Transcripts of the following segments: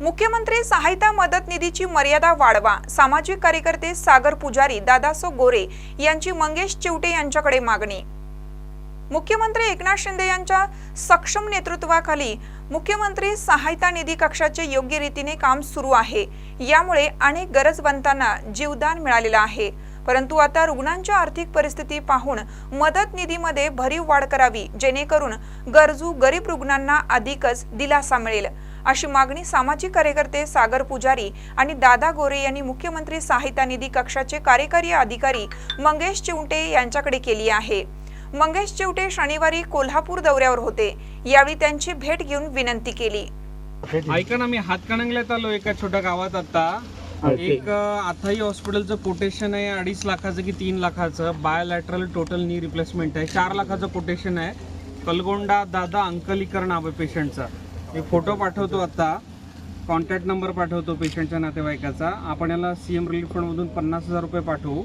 मुख्यमंत्री सहायता मदत निधीची मर्यादा वाढवा. सामाजिक कार्यकर्ते सागर पुजारी दादासो गोरे यांची मंगेश चिवटे यांच्याकडे मागणी. मुख्यमंत्री एकनाथ शिंदे यांच्या सक्षम नेतृत्वाखाली मुख्यमंत्री सहायता निधी कक्षाचे योग्य रीतीने काम सुरू आहे. यामुळे अनेक गरजवंतांना जीवदान मिळालेलं आहे. परंतु आता रुग्णांच्या आर्थिक परिस्थिती पाहून मदत निधीमध्ये भरीव वाढ करावी जेणेकरून गरजू गरीब रुग्णांना अधिकच दिलासा मिळेल. अशी मागणी सामाजिक कार्यकर्ते सागर पुजारी आणि दादा गोरे यांनी मुख्यमंत्री सहायता निधी कक्षाचे कार्यकारी अधिकारी मंगेश चिवटे यांच्याकडे केली आहे. मंगेश चिवटे शनिवारी कोल्हापूर दौऱ्यावर होते. यावेळी त्यांची भेट घेऊन विनंती केली. ऐका ना मी हातकणंगल्यात आलो एका छोट्या गावात आता. एक आथाई हॉस्पिटलचं कोटेशन आहे अडीच लाखाचं की तीन लाखाचं. बायोलॅटरल टोटल नी रिप्लेसमेंट आहे. चार लाखाचं कोटेशन आहे. कलगोंडा दादा अंकलीकर नाव आहे पेशंटचा. एक फोटो पाठवतो आता. कॉन्टॅक्ट नंबर पाठवतो पेशंटच्या नातेवाईकाचा. आपण याला सीएम रिलीफ फंडमधून पन्नास हजार रुपये पाठवू.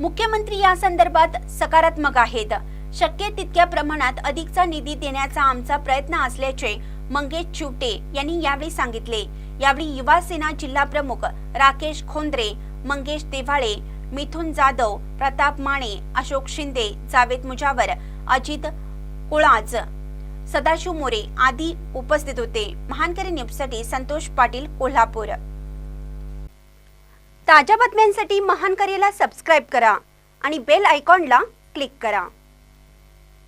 मुख्यमंत्री या संदर्भात सकारात्मक आहेत. शक्य तितक्या प्रमाणात अधिकचा निधी देण्याचा आमचा प्रयत्न असल्याचे मंगेश चिवटे यांनी यावेळी सांगितले. यावेळी युवा सेना जिल्हा प्रमुख राकेश खोंद्रे मंगेश देवाळे मिथुन जाधव प्रताप माने अशोक शिंदे जावेद मुजावर अजित कुळाज सदाशिव मोरे आदी उपस्थित होते. महानकरी न्यूजसाठी संतोष पाटील कोल्हापूर. ताज्या बातम्यांसाठी महानकरीला सबस्क्राईब करा आणि बेल आयकॉनला क्लिक करा.